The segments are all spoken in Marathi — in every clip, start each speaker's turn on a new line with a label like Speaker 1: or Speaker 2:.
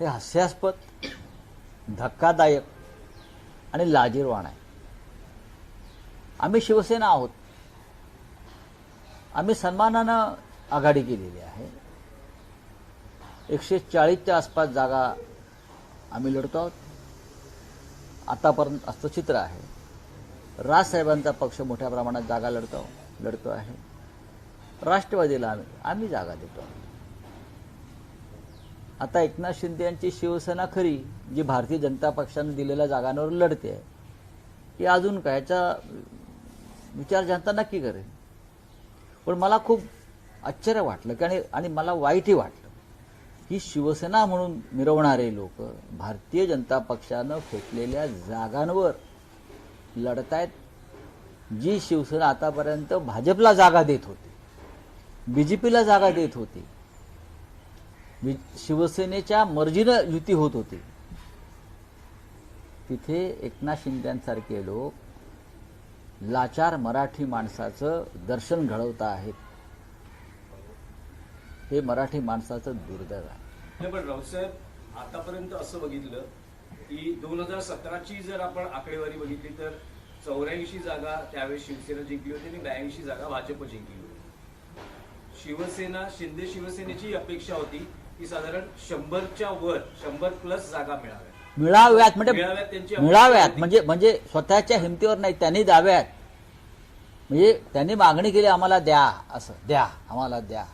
Speaker 1: हे हास्यास्पद धक्कादायक आणि लाजीरवाण आहे. आम्ही शिवसेना आहोत. आम्ही सन्मानानं आघाडी केलेली आहे. एकशे चाळीसच्या आसपास जागा आम्ही लढतो आहोत. आतापर्यंत असं चित्र आहे राजसाहेबांचा पक्ष मोठ्या प्रमाणात जागा लढतो लढतो आहे. राष्ट्रवादीला आम्ही आम्ही जागा देतो. आता एकनाथ शिंदे यांची शिवसेना खरी जी भारतीय जनता पक्षाने दिलेल्या जागांवर लढते आहे की अजून काय? याचा विचार जनता नक्की करेल. पण मला खूप आश्चर्य वाटलं की आणि आणि मला वाईटही वाटलं की शिवसेना म्हणून मिरवणारे लोक भारतीय जनता पक्षानं फेकलेल्या जागांवर लढतायत जी शिवसेना आतापर्यंत भाजपला जागा देत होती बी जे पीला जागा देत होती. शिवसेनेच्या मर्जीनं युती होत होती. तिथे एकनाथ शिंद्यांसारखे लोक लाचार मराठी माणसाचं दर्शन घडवत आहेत. हे मराठी माणसाचं दुर्दैव आहे.
Speaker 2: पण रावसाहेब आतापर्यंत असं बघितलं की दोन हजार सतराची जर आपण आकडेवारी बघितली तर चौऱ्याऐंशी जागा त्यावेळेस शिवसेना जिंकली होती आणि ब्याऐंशी जागा भाजप जिंकली होती. शिवसेना शिंदे शिवसेनेची अपेक्षा होती की साधारण शंभरच्या वर शंभर प्लस जागा मिळाव्या
Speaker 1: मिळाव्यात म्हणजे
Speaker 2: मिळाव्यात
Speaker 1: म्हणजे म्हणजे स्वतःच्या हिमतीवर नाही त्यांनी द्याव्यात. म्हणजे त्यांनी मागणी केली आम्हाला द्या असं द्या आम्हाला द्या.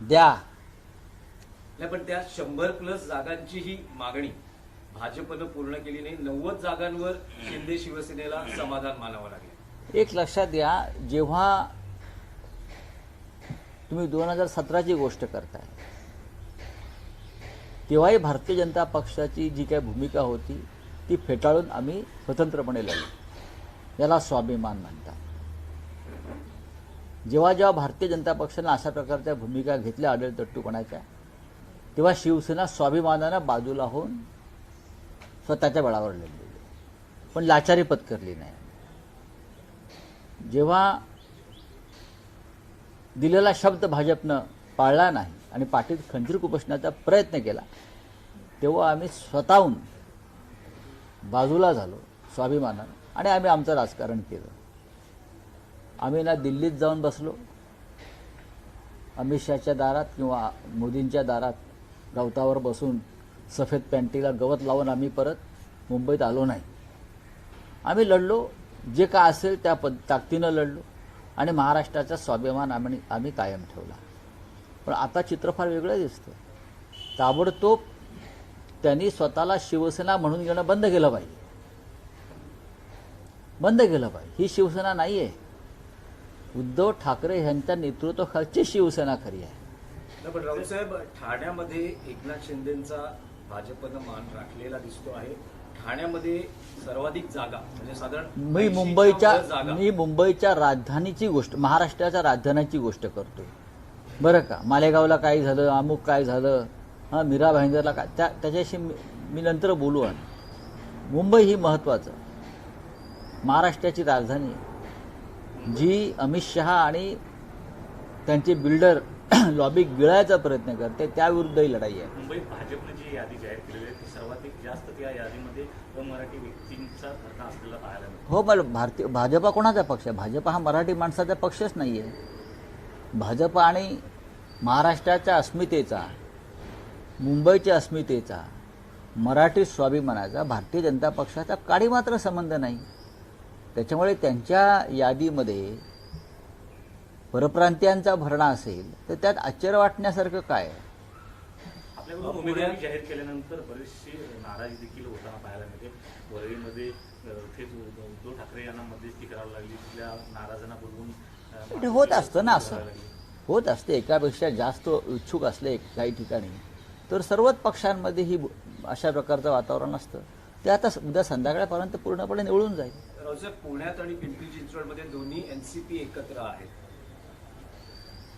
Speaker 1: द्या.
Speaker 2: नाही पण त्या शंभर प्लस जागांची ही मागणी. भाजपनं पूर्ण केली नाही नव्वद जागांवर शिंदे शिवसेनेला समाधान मानावं लागले.
Speaker 1: एक लक्षात घ्या जेव्हा तुम्ही दोन हजार सतराची गोष्ट करताय तेव्हाही भारतीय जनता पक्षाची जी काही भूमिका होती ती फेटाळून आम्ही स्वतंत्रपणे लढलो. याला स्वाभिमान म्हणतात. जेव्हा जेव्हा भारतीय जनता पक्षानं अशा प्रकारच्या भूमिका घेतल्या आढळ तट्टूपणाच्या तेव्हा शिवसेना स्वाभिमानानं बाजूला होऊन स्वतःच्या बळावर लढलेली. पण लाचारी पत्करली नाही. जेव्हा दिलेला शब्द भाजपनं पाळला नाही आणि पाठीत खंजीर कुपसण्याचा प्रयत्न केला. तेव्हा आम्ही स्वतःहून बाजूला झालो स्वाभिमानानं. आणि आम्ही आमचं राजकारण केलं. आम्ही ना दिल्लीत जाऊन बसलो. अमित शहाच्या दारात किंवा मोदींच्या दारात गवतावर बसून सफेद पॅन्टीला गवत लावून आम्ही परत मुंबईत आलो नाही. आम्ही लढलो. जे काय असेल त्या पद ताकदीनं लढलो. आणि महाराष्ट्राचा स्वाभिमान आम्ही आम्ही कायम ठेवला. पण आता चित्र फार वेगळं दिसतं. ताबडतोब त्यांनी स्वतःला शिवसेना म्हणून घेणं बंद केलं पाहिजे. बंद केलं पाहिजे. ही शिवसेना नाही आहे उद्धव ठाकरे यांच्या नेतृत्वाखालची शिवसेना खरी आहे.
Speaker 2: पण राऊतसाहेब ठाण्यामध्ये एकनाथ शिंदेचा भाजपनं मान राखलेला दिसतो आहे. ठाण्यामध्ये सर्वाधिक जागा म्हणजे साधारण
Speaker 1: मी
Speaker 2: 80 च्या
Speaker 1: मुंबईच्या मी मुंबईच्या राजधानीची गोष्ट महाराष्ट्राच्या राजधानीची गोष्ट करतोय. बरं का? मालेगावला काय झालं? अमुक काय झालं? हां मीरा भाईंदरला काय? त्या त्याच्याशी मी नंतर बोलू आणि. मुंबई ही महत्त्वाचं महाराष्ट्राची राजधानी जी अमित शहा आणि त्यांचे बिल्डर लॉबी गिळायचा प्रयत्न करते त्याविरुद्धही लढाई आहे.
Speaker 3: मुंबईत भाजपने जी यादी जाहीर केलेली आहे ती सर्वाधिक जास्त त्या यादीमध्ये अमराठी व्यक्तींचा धरणा असलेला पाहायला
Speaker 1: हो पण भारतीय भाजपा कोणाचा पक्ष आहे? भाजपा हा मराठी माणसाचा पक्षच नाही आहे भाजप आणि महाराष्ट्राच्या अस्मितेचा मुंबईच्या अस्मितेचा मराठी स्वाभिमानाचा भारतीय जनता पक्षाचा काडी मात्र संबंध नाही. त्याच्यामुळे त्यांच्या यादीमध्ये परप्रांतीयांचा भरणा असेल तर त्यात आश्चर्य वाटण्यासारखं काय? आहे
Speaker 3: आपल्याकडून उमेदवारी जाहीर केल्यानंतर बरीचशी नाराजी देखील होताना पाहायला मिळते. वरळीमध्ये थेट उद्धव ठाकरे यांना मध्यस्थी करावी लागली. तिथल्या नाराजांना बोलवून
Speaker 1: ते होत असतं ना असं. होत असते. एकापेक्षा जास्त इच्छुक असले काही ठिकाणी. तर सर्वच पक्षांमध्ये ही अशा प्रकारचं वातावरण असतं. ते आता उद्या संध्याकाळपर्यंत पूर्णपणे निवळून जाईल.
Speaker 2: पुण्यात आणि पिंपरी चिंचवडमध्ये दोन्ही एनसीपी एकत्र आहेत.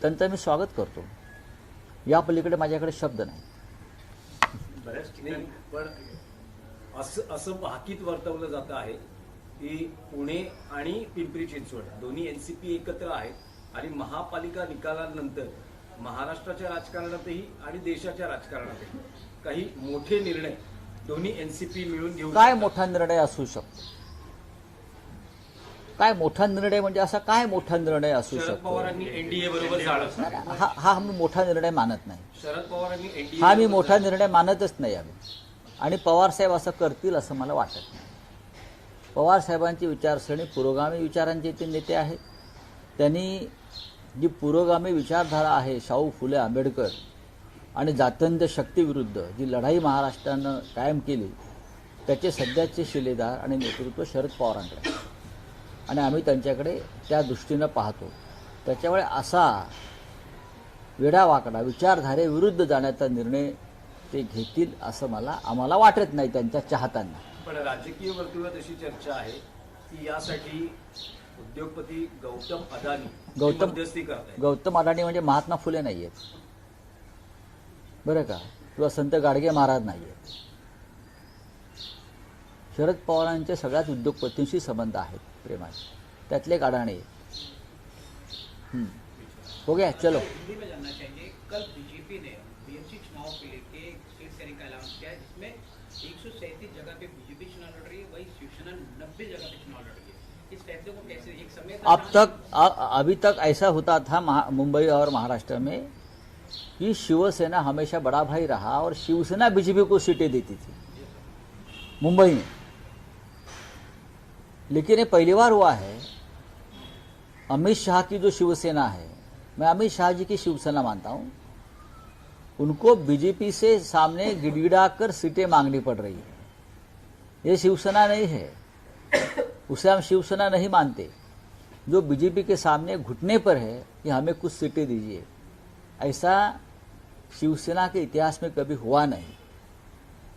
Speaker 1: त्यांचं मी स्वागत करतो. या पलीकडे माझ्याकडे शब्द नाही.
Speaker 3: बऱ्याच ठिकाणी
Speaker 2: पण असं असं भाकीत वर्तवलं जात आहे. की पुणे आणि पिंपरी चिंचवड दोन्ही एनसीपी एकत्र आहेत आणि महापालिका निकालानंतर महाराष्ट्राच्या राजकारणातही आणि देशाच्या राजकारणातही काही मोठे निर्णय दोन्ही एनसीपी मिळून घेऊ
Speaker 1: काय? मोठा निर्णय असू शकतो? काय मोठा निर्णय म्हणजे असा काय मोठा निर्णय असू
Speaker 2: शरद
Speaker 1: शकतो? हा हा आम्ही मोठा निर्णय मानत नाही.
Speaker 2: शरद पवारांनी एनडीए
Speaker 1: हा मी मोठा निर्णय मानतच नाही आम्ही. आणि पवारसाहेब असं करतील असं मला वाटत नाही. पवारसाहेबांची विचारसरणी पुरोगामी विचारांचे ते नेते आहेत. त्यांनी जी पुरोगामी विचारधारा आहे शाहू फुले आंबेडकर आणि जातंत शक्तीविरुद्ध जी लढाई महाराष्ट्रानं कायम केली त्याचे सध्याचे शिलेदार आणि नेतृत्व शरद पवारांकडे आणि आम्ही त्यांच्याकडे त्या दृष्टीनं पाहतो. त्याच्यामुळे असा वेडावाकडा विचारधारेविरुद्ध जाण्याचा निर्णय ते घेतील असं मला आम्हाला वाटत नाही त्यांच्या चाहत्यांना.
Speaker 2: पण राजकीय वर्तुळात अशी चर्चा आहे की यासाठी उद्योगपती गौतम अदानी
Speaker 1: गौतम-
Speaker 2: मध्यस्थी
Speaker 1: गौतम अडाणी म्हणजे महात्मा फुले नाही आहेत बरं का? किंवा संत गाडगे महाराज नाही आहेत शरद पवारांचे सगळ्याच उद्योगपतींशी संबंध आहेत प्रेमाचे त्यातले एक अडाणी. हो गया चलो.
Speaker 4: कल बीजेपी ने
Speaker 1: अब तक अ- अभी तक ऐसा होता था मुंबई और महाराष्ट्र में कि शिवसेना हमेशा बड़ा भाई रहा और शिवसेना बीजेपी को सीटें देती थी मुंबई में। लेकिन ये पहली बार हुआ है अमित शाह की जो शिवसेना है मैं अमित शाह जी की शिवसेना मानता हूँ उनको बीजेपी से सामने गिड़गिड़ा कर सीटें मांगनी पड़ रही है। ये शिवसेना नहीं है। उसे हम शिवसेना नहीं मानते। जो बीजेपी के सामने घुटने पर है कि हमें कुछ सीटें दीजिए। ऐसा शिवसेना के इतिहास में कभी हुआ नहीं।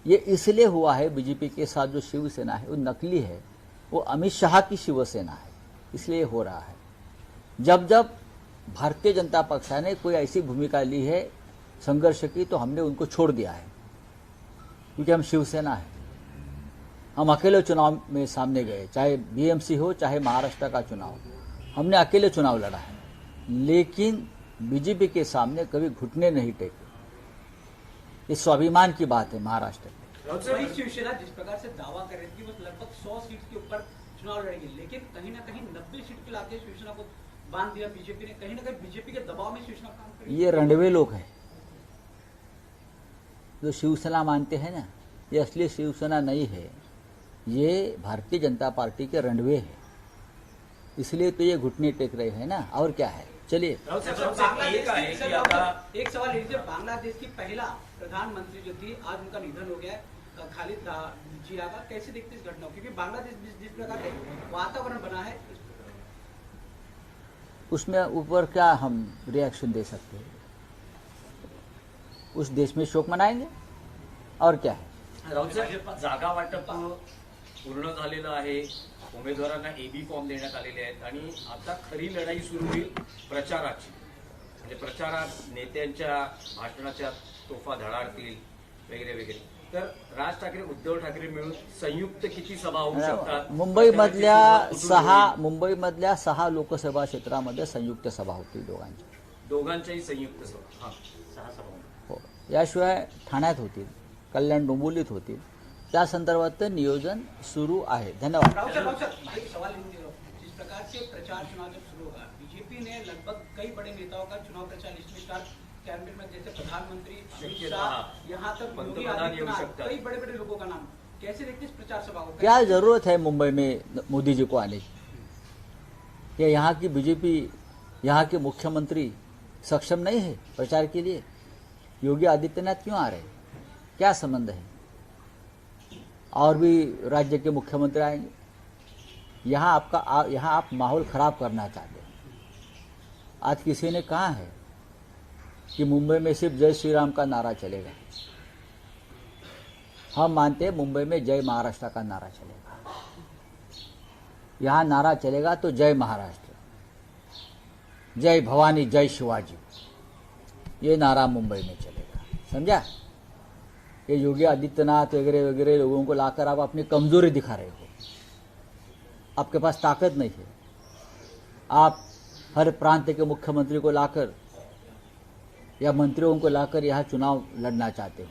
Speaker 1: ये इसलिए हुआ है, बीजेपी के साथ जो शिवसेना है, वो नकली है। वो अमित शाह की शिवसेना है। इसलिए हो रहा है। जब जब भारतीय जनता पक्षा ने कोई ऐसी भूमिका ली है, संघर्ष की तो हमने उनको छोड़ दिया है। क्योंकि हम शिवसेना है। हम अकेले चुनाव में सामने गए चाहे बीएमसी हो चाहे महाराष्ट्र का चुनाव। हमने अकेले चुनाव लड़ा है लेकिन बीजेपी के सामने कभी घुटने नहीं टेके। ये स्वाभिमान की बात है महाराष्ट्र की।
Speaker 4: शिवसेना जिस प्रकार से दावा कर रही थी लगभग सौ सीट के ऊपर चुनाव लड़ेगी लेकिन कहीं ना कहीं नब्बे सीट के लाके शिवसेना को बाँध दिया बीजेपी ने। कहीं ना कहीं बीजेपी के दबाव में शिवसेना काम करेगी
Speaker 1: ये रंडवे लोग हैं जो शिवसेना मानते हैं ना ये असली शिवसेना नहीं है। ये भारतीय जनता पार्टी के रंडवे है। इसलिए तो ये घुटने टेक रहे हैं ना। और क्या है? चलिए।
Speaker 2: एक
Speaker 4: सवाल बांग्लादेश की पहला प्रधानमंत्री जो थी आज उनका निधन हो गया खालिद जिया का कैसे देखते इस घटना को? क्योंकि बांग्लादेश जिस, जिस प्रकार का वातावरण बना है
Speaker 1: उसमें ऊपर क्या हम रिएक्शन दे सकते हैं? उस देश में शोक मनाएँगे? और क्या है?
Speaker 2: जागा वाटप पूर्ण झालेलं आहे. उमेदवारांना एबी फॉर्म देण्यात आलेले आहेत आणि आता खरी लढाई सुरू होईल प्रचाराची. म्हणजे प्रचारात नेत्यांच्या भाषणाच्या तोफा धडाडतील वगैरे वगैरे. तर राज ठाकरे उद्धव ठाकरे मिळून संयुक्त किती सभा होऊ शकतात?
Speaker 1: मुंबईमधल्या सहा? मुंबईमधल्या सहा लोकसभा क्षेत्रामध्ये संयुक्त सभा होतील दोघांची.
Speaker 2: दोघांच्याही संयुक्त सभा. हा.
Speaker 3: सहा सभा.
Speaker 1: हो. याशिवाय ठाण्यात होतील कल्याण डोंबिवलीत होतील त्या संदर्भात नियोजन सुरू आहे. धन्यवाद.
Speaker 4: प्रकार से प्रचार चुनाव जब शुरू होगा बीजेपी ने लगभग कई बड़े नेताओं का चुनाव प्रचार लिस्ट में स्टार कैबिनेट में जैसे प्रधानमंत्री अमित शाह। यहाँ तक योगी
Speaker 2: पंतप्रधान
Speaker 4: आदित्यनाथ कई बड़े बड़े लोगों का नाम। कैसे देखते इस प्रचार सभा को?
Speaker 1: क्या ज़रूरत है मुंबई में मोदी जी को आने की? क्या यहाँ की बीजेपी यहाँ के मुख्यमंत्री सक्षम नहीं है प्रचार के लिए? योगी आदित्यनाथ क्यों आ रहे हैं? क्या संबंध है? और भी राज्य के मुख्यमंत्री आएँगे। यहाँ आपका आ, यहाँ आप माहौल खराब करना चाहते हैं। आज किसी ने कहा है कि मुंबई में सिर्फ़ जय श्री राम का नारा चलेगा। हम मानते हैं मुंबई में जय महाराष्ट्र का नारा चलेगा। यहाँ नारा चलेगा तो जय महाराष्ट्र। जय भवानी जय शिवाजी। ये नारा मुंबई में चलेगा। समझा? ये योगी आदित्यनाथ वगैरह वगैरह लोगों को लाकर आप अपनी कमजोरी दिखा रहे हो। आपके पास ताकत नहीं है। आप हर प्रांत के मुख्यमंत्री को लाकर या मंत्रियों को लाकर यहाँ चुनाव लड़ना चाहते हो।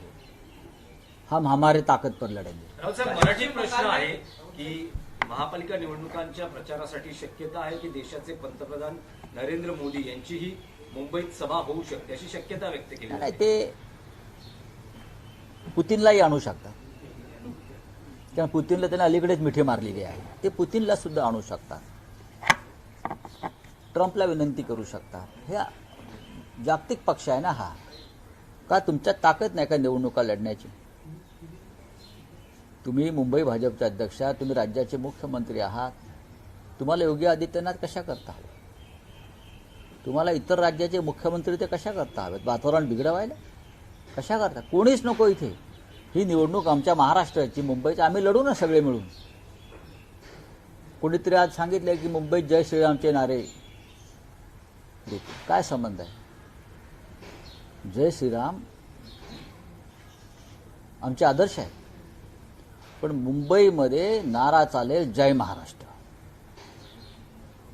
Speaker 1: हम हमारे ताकद पर लढेंगे
Speaker 2: साहेब मराठी प्रश्न आहे की महापालिका निवडणुकांच्या प्रचारासाठी शक्यता आहे की देशाचे पंतप्रधान नरेंद्र मोदी यांचीही मुंबईत सभा होऊ शकते अशी शक्यता व्यक्त केली.
Speaker 1: ते पुतीनलाही आणू शकतात कारण पुतीनला त्यांनी अलीकडेच मिठी मारलेली आहे. ते पुतीनला सुद्धा आणू शकतात ट्रम्पला विनंती करू शकतात ह्या जागतिक पक्ष आहे ना हा. का तुमच्यात ताकद नाही का निवडणुका लढण्याची? तुम्ही मुंबई भाजपचे अध्यक्ष आहात तुम्ही राज्याचे मुख्यमंत्री आहात. तुम्हाला योगी आदित्यनाथ कशा करता हवे तुम्हाला इतर राज्याचे मुख्यमंत्री ते कशा करता हवेत? वातावरण बिघडवायला? कशा करता? कोणीच नको इथे. ही निवडणूक आमच्या महाराष्ट्राची मुंबईची. आम्ही लढू ना सगळे मिळून. कोणीतरी आज सांगितलं की मुंबईत जय श्रीरामचे नारे. काय संबंध आहे? जय श्रीराम आमचे आदर्श आहेत. पण मुंबईमध्ये नारा चालेल जय महाराष्ट्र.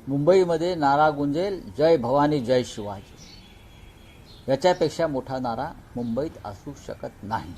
Speaker 1: मुंबईमध्ये नारा गुंजेल जय भवानी जय शिवाजी. याच्यापेक्षा मोठा नारा मुंबईत असू शकत नाही.